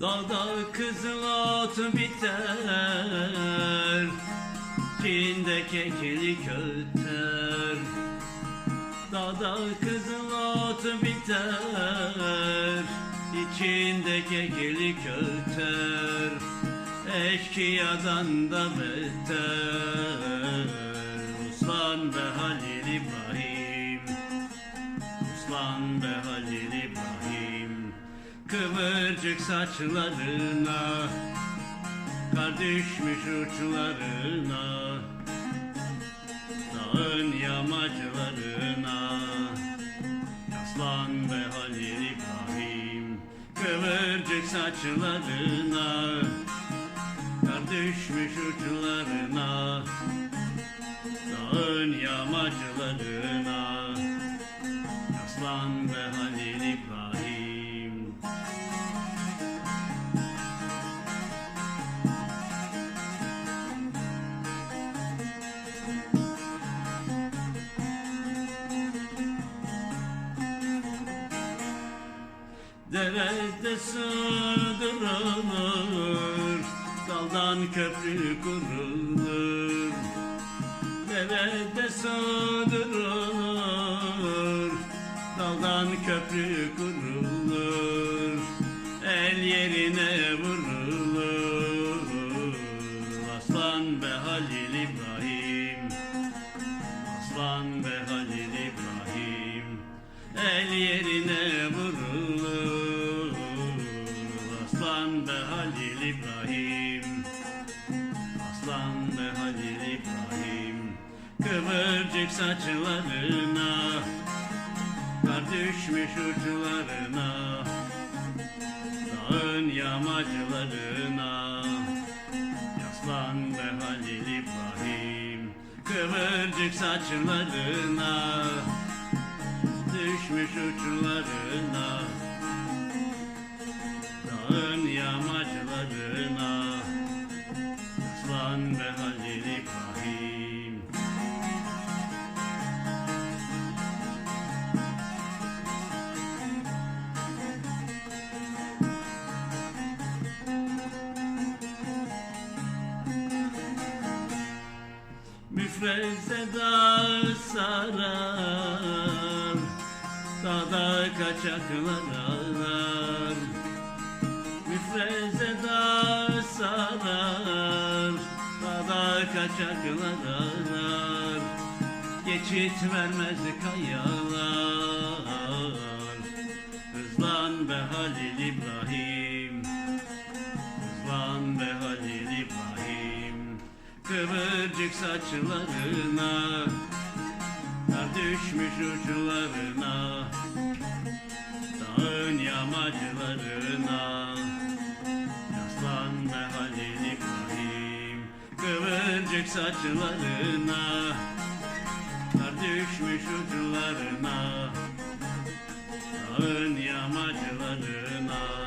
Dağda kızıl ot biter Çinde kekili köter Dağda kızıl ot biter İçinde kekili köter Eşkıyadan da beter Uslan be Halil İbrahim. Uslan be Halil Kıvırcık saçlarına Kar düşmüş uçlarına Dağın yamaclarına Yaslan be Halil İbrahim Kıvırcık saçlarına Kar düşmüş uçlarına Dağın yamaclarına Yaslan Derede sığdırılır Daldan köprü kurulur. Derede sığdırılır Daldan köprü kurulur. El yerine vurulur. Aslan be Halil İbrahim Aslan be Halil İbrahim. El yerine vurulur Aslan be Halil İbrahim. Aslan be Halil İbrahim. Kıvırcık saçlarına. Kar düşmüş uçlarına. Dağın yamaclarına. Yaslan be Halil İbrahim. Kıvırcık saçlarına. Düşmüş uçlarına Yaslan be Halil İbrahim. Müfreze dağ sarar Dağda kaçaklar arar Arar Geçit vermez kayalar. Hızlan be Halil İbrahim Hızlan be Halil İbrahim. Kıvırcık saçlarına Kar düşmüş uçlarına Dağın yamaclarına Kıvırcık saçlarına. Kar düşmüş uçlarına Dağın yamaclarına